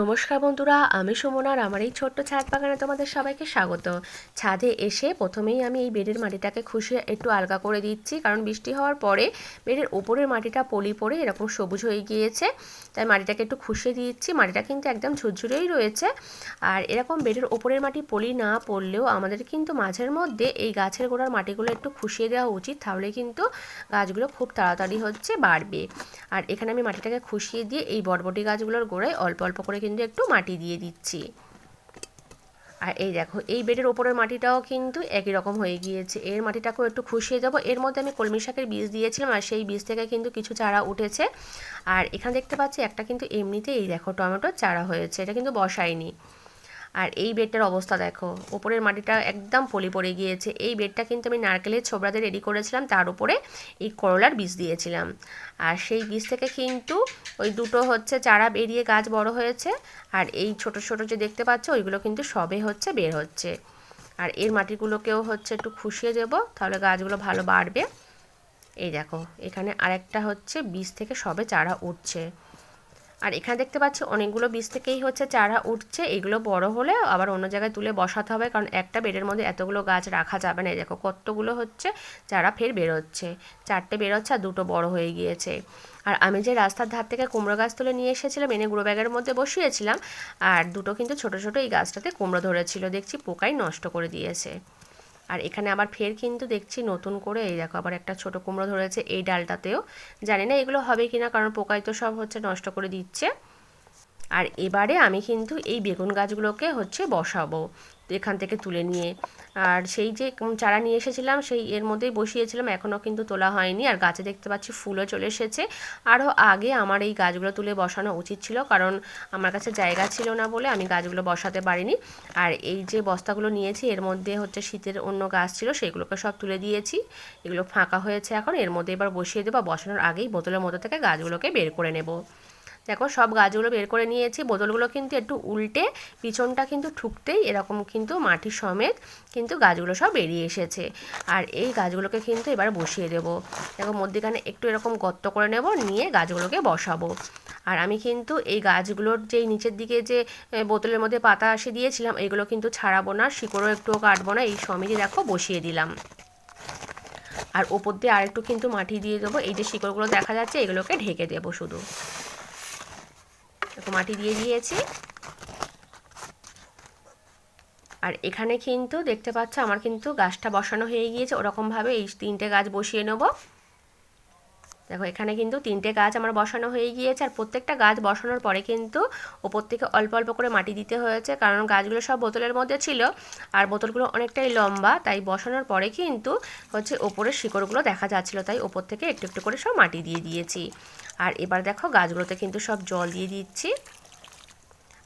নমস্কার বন্ধুরা, আমি সুমনার আমার এই ছোট্ট ছাদ বাগানে তোমাদের সবাইকে স্বাগত। ছাদে এসে প্রথমেই আমি এই বেডের মাটিটাকে খুশিয়ে একটু আলগা করে দিচ্ছি, কারণ বৃষ্টি হওয়ার পরে বেডের ওপরের মাটিটা পলি পড়ে এরকম সবুজ হয়ে গিয়েছে। তাই মাটিটাকে একটু খুশিয়ে দিচ্ছি, মাটিটা কিন্তু একদম ঝুরঝুরেই রয়েছে। আর এরকম বেডের ওপরের মাটি পলি না পড়লেও আমাদের কিন্তু মাঝের মধ্যে এই গাছের গোড়ার মাটিগুলো একটু খুশিয়ে দেওয়া উচিত, তাহলে কিন্তু গাছগুলো খুব তাড়াতাড়ি হচ্ছে বাড়বে। আর এখানে আমি মাটিটাকে খুশিয়ে দিয়ে এই বটবটি গাছগুলোর গোড়ায় অল্প অল্প করে কিন্তু একটু মাটি দিয়ে দিচ্ছি। আর এই দেখো, এই বেডের ওপরের মাটিটাও কিন্তু একই রকম হয়ে গিয়েছে। এর মাটিটাকেও একটু খুশিয়ে দেবো। এর মধ্যে আমি কলমি শাকের বীজ দিয়েছিলাম আর সেই বীজ থেকে কিন্তু কিছু চারা উঠেছে। আর এখানে দেখতে পাচ্ছি একটা কিন্তু এমনিতে এই দেখো টমেটোর চারা হয়েছে। এটা কিন্তু বসায়নি। আর এই বেডটার অবস্থা দেখো, ওপরের মাটিটা একদম পলি পড়ে গিয়েছে। এই বেডটা কিন্তু আমি নারকেলের ছোবড়াতে রেডি করেছিলাম, তার উপরে এই করলার বীজ দিয়েছিলাম। আর সেই বীজ থেকে কিন্তু ওই দুটো হচ্ছে চারা বেরিয়ে গাছ বড় হয়েছে, আর এই ছোট ছোট যে দেখতে পাচ্ছ, ওইগুলো কিন্তু সবে হচ্ছে, বের হচ্ছে। আর এর মাটিগুলোকেও হচ্ছে একটু খুশিয়ে দেবো, তাহলে গাছগুলো ভালো বাড়বে। এই দেখো, এখানে আরেকটা হচ্ছে বীজ থেকে সবে চারা উঠছে। আর এখানে দেখতে পাচ্ছি অনেকগুলো বীজ থেকেই হচ্ছে চারা উঠছে। এগুলো বড় হলে আবার অন্য জায়গায় তুলে বসাতে হবে, কারণ একটা বেডের মধ্যে এতগুলো গাছ রাখা যাবে না। দেখো কতগুলো হচ্ছে চারা ফের বেরোচ্ছে। চারটে বেরোচ্ছে আর দুটো বড় হয়ে গিয়েছে। আর আমি যে রাস্তার ধার থেকে কুমড়ো গাছ তুলে নিয়ে এসেছিলাম, এনে গুঁড়ো ব্যাগের মধ্যে বসিয়েছিলাম, আর দুটো কিন্তু ছোট ছোট এই গাছটাতে কুমড়ো ধরেছিল। দেখছি পোকাই নষ্ট করে দিয়েছে। আর এখানে আবার ফের কিন্তু দেখছি নতুন করে, এই দেখো আবার একটা ছোট কুমড়ো ধরেছে এই ডালটাতেও। জানি না এগুলো হবে কিনা, কারণ পোকায় তো সব হচ্ছে নষ্ট করে দিচ্ছে। আর এবারে আমি কিন্তু এই বেগুন গাছগুলোকে হচ্ছে বসাবো। এখান থেকে তুলে নিয়ে। আর সেই যে চারা নিয়ে এসেছিলাম, সেই এর মধ্যেই বসিয়েছিলাম, এখনও কিন্তু তোলা হয়নি। আর গাছে দেখতে পাচ্ছি ফুলও চলে এসেছে। আরও আগে আমার এই গাছগুলো তুলে বসানো উচিত ছিল, কারণ আমার কাছে জায়গা ছিল না বলে আমি গাছগুলো বসাতে পারিনি। আর এই যে বস্তাগুলো নিয়েছি, এর মধ্যে হচ্ছে শীতের অন্য গাছ ছিল, সেগুলোকে সব তুলে দিয়েছি। এগুলো ফাঁকা হয়েছে এখন, এর মধ্যে এবার বসিয়ে দেবো। বসানোর আগেই বোতলের মধ্যে থেকে গাছগুলোকে বের করে নেব। দেখো, সব গাছগুলো বের করে নিয়েছি। বোতলগুলো কিন্তু একটু উল্টে, পিছনটা কিন্তু ঠুকতেই এরকম কিন্তু মাটি সমেত কিন্তু গাছগুলো সব বেরিয়ে এসেছে। আর এই গাছগুলোকে কিন্তু এবার বসিয়ে দেব। দেখো, মধ্যেখানে একটু এরকম গর্ত করে নেব, নিয়ে গাছগুলোকে বসাবো। আর আমি কিন্তু এই গাছগুলোর যেই নিচের দিকে যে বোতলের মধ্যে পাতা আসে দিয়েছিলাম, এগুলো কিন্তু ছাড়াবো না, শিকড়ও একটুও কাটবো না, এই সমিতি দেখো বসিয়ে দিলাম। আর ওপর দিয়ে আরেকটু কিন্তু মাটি দিয়ে দেবো, এই যে শিকড়গুলো দেখা যাচ্ছে, এগুলোকে ঢেকে দেবো শুধু। মাটি দিয়ে দিয়েছি। আর এখানে কিন্তু দেখতে পাচ্ছ, আমার কিন্তু গাছটা বসানো হয়ে গিয়েছে। ওরকমভাবে এই তিনটে গাছ বসিয়ে নেব। দেখো, এখানে কিন্তু তিনটে গাছ আমার বসানো হয়ে গিয়েছে, আর প্রত্যেকটা গাছ বসানোর পরে কিন্তু ওপর থেকে অল্প অল্প করে মাটি দিতে হয়েছে, কারণ গাছগুলো সব বোতলের মধ্যে ছিল, আর বোতলগুলো অনেকটাই লম্বা, তাই বসানোর পরে কিন্তু হচ্ছে ওপরের শিকড়গুলো দেখা যাচ্ছিল, তাই ওপর থেকে একটু একটু করে সব মাটি দিয়ে দিয়েছি। আর এবার দেখো, গাছগুলোতে কিন্তু সব জল দিয়ে দিচ্ছি।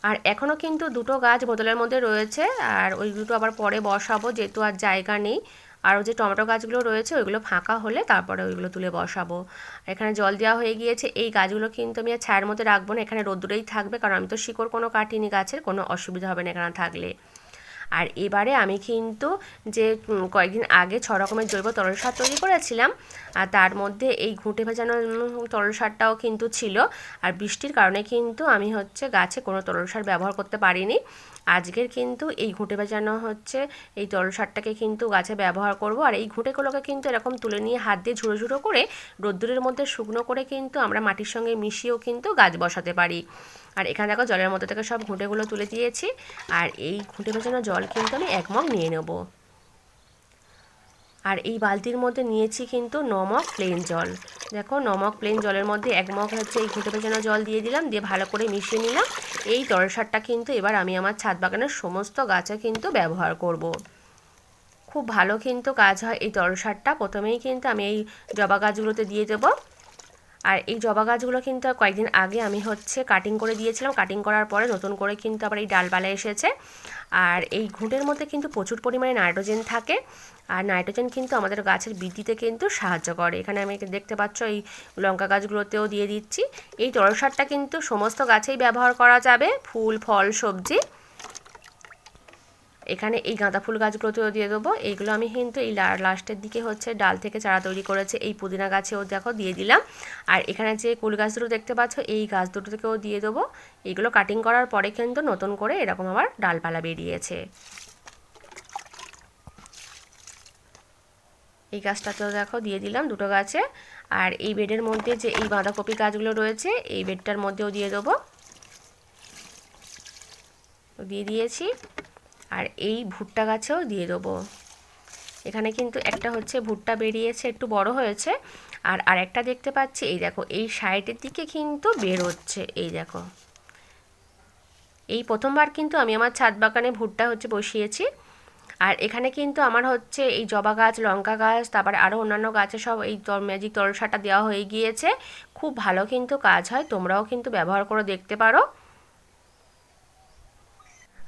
আর এখনও কিন্তু দুটো গাছ বোতলের মধ্যে রয়েছে, আর ওই দুটো আবার পরে বসাবো, যেহেতু আর জায়গা নেই। আরও যে টমেটো গাছগুলো রয়েছে, ওইগুলো ফাঁকা হলে তারপরে ওইগুলো তুলে বসাবো। এখানে জল দেওয়া হয়ে গিয়েছে, এই গাছগুলো কিন্তু আমি আর ছায়ের মধ্যে রাখব না, এখানে রোদ্দুরেই থাকবে, কারণ আমি তো শিকড় কোনো কাটিনি গাছের, কোনো অসুবিধা হবে না এখানে থাকলে। আর এবারে আমি কিন্তু যে কয়েকদিন আগে ছ রকমের জৈব তরল সার তৈরি করেছিলাম, আর তার মধ্যে এই ঘুঁটে ভেজানো তরল সারটাও কিন্তু ছিল। আর বৃষ্টির কারণে কিন্তু আমি হচ্ছে গাছে কোনো তরল সার ব্যবহার করতে পারিনি। আজকের কিন্তু এই ঘুঁটে ভেজানো হচ্ছে, এই তরল সারটাকে কিন্তু গাছে ব্যবহার করব। আর এই ঘুঁটেগুলোকে কিন্তু এরকম তুলে নিয়ে হাত দিয়ে ঝুড়ো ঝুড়ো করে রোদ্দুরের মধ্যে শুকনো করে কিন্তু আমরা মাটির সঙ্গে মিশিয়েও কিন্তু গাছ বসাতে পারি। আর এখানে দেখো জলের মধ্যে থেকে সব ঘুঁটেগুলো তুলে দিয়েছি। আর এই ঘুঁটে ভেজানো জল কিন্তু আমি এক মগ নিয়ে নেব। আর এই বালতির মধ্যে নিয়েছি কিন্তু নমক প্লেন জল। দেখো নমক প্লেন জলের মধ্যে এক মগ হচ্ছে এই ঘুঁটে ভেজানো জল দিয়ে দিলাম, দিয়ে ভালো করে মিশিয়ে নিলাম। এই তরল সারটা কিন্তু এবার আমি আমার ছাদ বাগানের সমস্ত গাছে কিন্তু ব্যবহার করব। খুব ভালো কিন্তু কাজ হয় এই তরল সারটা। প্রথমেই কিন্তু আমি এই জবা গাছগুলোতে দিয়ে দেবো। আর এই জবা গাছগুলো কিন্তু কয়েকদিন আগে আমি হচ্ছে কাটিং করে দিয়েছিলাম। কাটিং করার পরে নতুন করে কিন্তু আবার এই ডালপালা এসেছে। আর এই ঘুঁটের মধ্যে কিন্তু প্রচুর পরিমাণে নাইট্রোজেন থাকে। আর নাইট্রোজেন কিন্তু আমাদের গাছের বৃদ্ধিতে কিন্তু সাহায্য করে। এখানে আমি দেখতে পাচ্ছ এই লঙ্কা গাছগুলোতেও দিয়ে দিচ্ছি। এই তরল সারটা কিন্তু সমস্ত গাছেই ব্যবহার করা যাবে। ফুল, ফল, সবজি। এখানে এই গাঁদা ফুল গাছগুলোতেও দিয়ে দেবো। এইগুলো আমি কিন্তু এই লাস্টের দিকে হচ্ছে ডাল থেকে চারা তৈরি করেছে। এই পুদিনা গাছেও দেখো দিয়ে দিলাম। আর এখানে যে কুল গাছ দুটো দেখতে পাচ্ছ, এই গাছ দুটো থেকেও দিয়ে দেবো। এইগুলো কাটিং করার পরে কিন্তু নতুন করে এরকম আবার ডালপালা বেরিয়েছে। এই গাছটাতেও দেখো দিয়ে দিলাম দুটো গাছে। আর এই বেডের মধ্যে যে এই বাঁধাকপি গাছগুলো রয়েছে, এই বেডটার মধ্যেও দিয়ে দেবো। দিয়ে দিয়েছি। আর এই ভুট্টা গাছেও দিয়ে দেবো। এখানে কিন্তু একটা হচ্ছে ভুট্টা বেরিয়েছে, একটু বড় হয়েছে। আর আরেকটা দেখতে পাচ্ছি, এই দেখো, এই সাইডের দিকে কিন্তু বেরোচ্ছে, এই দেখো। এই প্রথমবার কিন্তু আমি আমার ছাদ বাগানে ভুট্টা হচ্ছে বসিয়েছি। আর এখানে কিন্তু আমার হচ্ছে এই জবা গাছ, লঙ্কা গাছ, তারপরে আরও অন্যান্য গাছে সব এই ম্যাজিক তরসাটা দেওয়া হয়ে গিয়েছে। খুব ভালো কিন্তু কাজ হয়, তোমরাও কিন্তু ব্যবহার করে দেখতে পারো।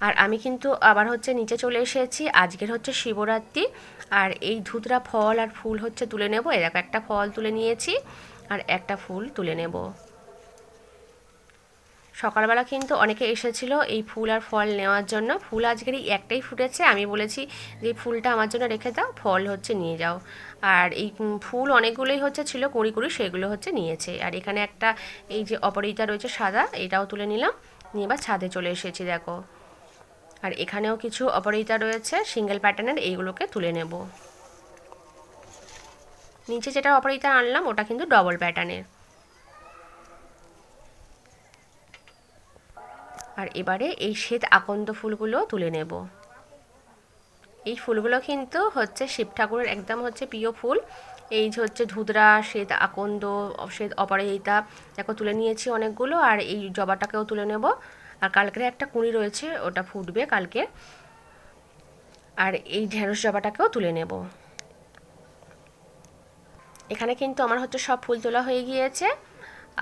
আর আমি কিন্তু আবার হচ্ছে নিচে চলে এসেছি। আজকের হচ্ছে শিবরাত্রি। আর এই ধুতরা ফল আর ফুল হচ্ছে তুলে নেব। এরকম একটা ফল তুলে নিয়েছি আর একটা ফুল তুলে নেব। সকালবেলা কিন্তু অনেকে এসেছিল এই ফুল আর ফল নেওয়ার জন্য। ফুল আজকের এই একটাই ফুটেছে। আমি বলেছি যে ফুলটা আমার জন্য রেখে দাও, ফল হচ্ছে নিয়ে যাও। আর এই ফুল অনেকগুলোই হচ্ছে ছিল, কুড়ি কুড়ি সেগুলো হচ্ছে নিয়েছে। আর এখানে একটা এই যে অপরিতা রয়েছে সাদা, এটাও তুলে নিলাম। নিয়ে এবার ছাদে চলে এসেছি, দেখো। আর এখানেও কিছু অপরিতা রয়েছে, সিঙ্গেল প্যাটার্নের এইগুলোকে তুলে নেব। নিচে যেটা অপরিতা আনলাম, ওটা কিন্তু ডবল প্যাটার্নের। আর এবারে এই শ্বেত আকন্দ ফুলগুলো তুলে নেব। এই ফুলগুলো কিন্তু হচ্ছে শিব ঠাকুরের একদম হচ্ছে প্রিয় ফুল। এই যে হচ্ছে ধুদরা, শ্বেত আকন্দ শ্বেত অপরাজিতা দেখো তুলে নিয়েছি অনেকগুলো, আর এই জবাটাকেও তুলে নেব। আর কালকের একটা কুঁড়ি রয়েছে, ওটা ফুটবে কালকে। আর এই ঢেঁড়স জবাটাকেও তুলে নেব। এখানে কিন্তু আমার হচ্ছে সব ফুল তোলা হয়ে গিয়েছে।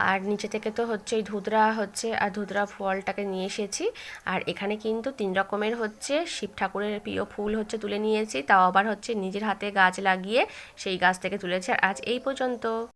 আর নিচে থেকে তো হচ্ছে এই ধুতরা হচ্ছে, আর ধুতরা ফলটাকে নিয়ে এসেছি। আর এখানে কিন্তু তিন রকমের হচ্ছে, শিব ঠাকুরের প্রিয় ফুল হচ্ছে তুলে নিয়েছি। তাও আবার হচ্ছে নিজের হাতে গাছ লাগিয়ে সেই গাছ থেকে তুলেছে। আর আজ এই পর্যন্ত।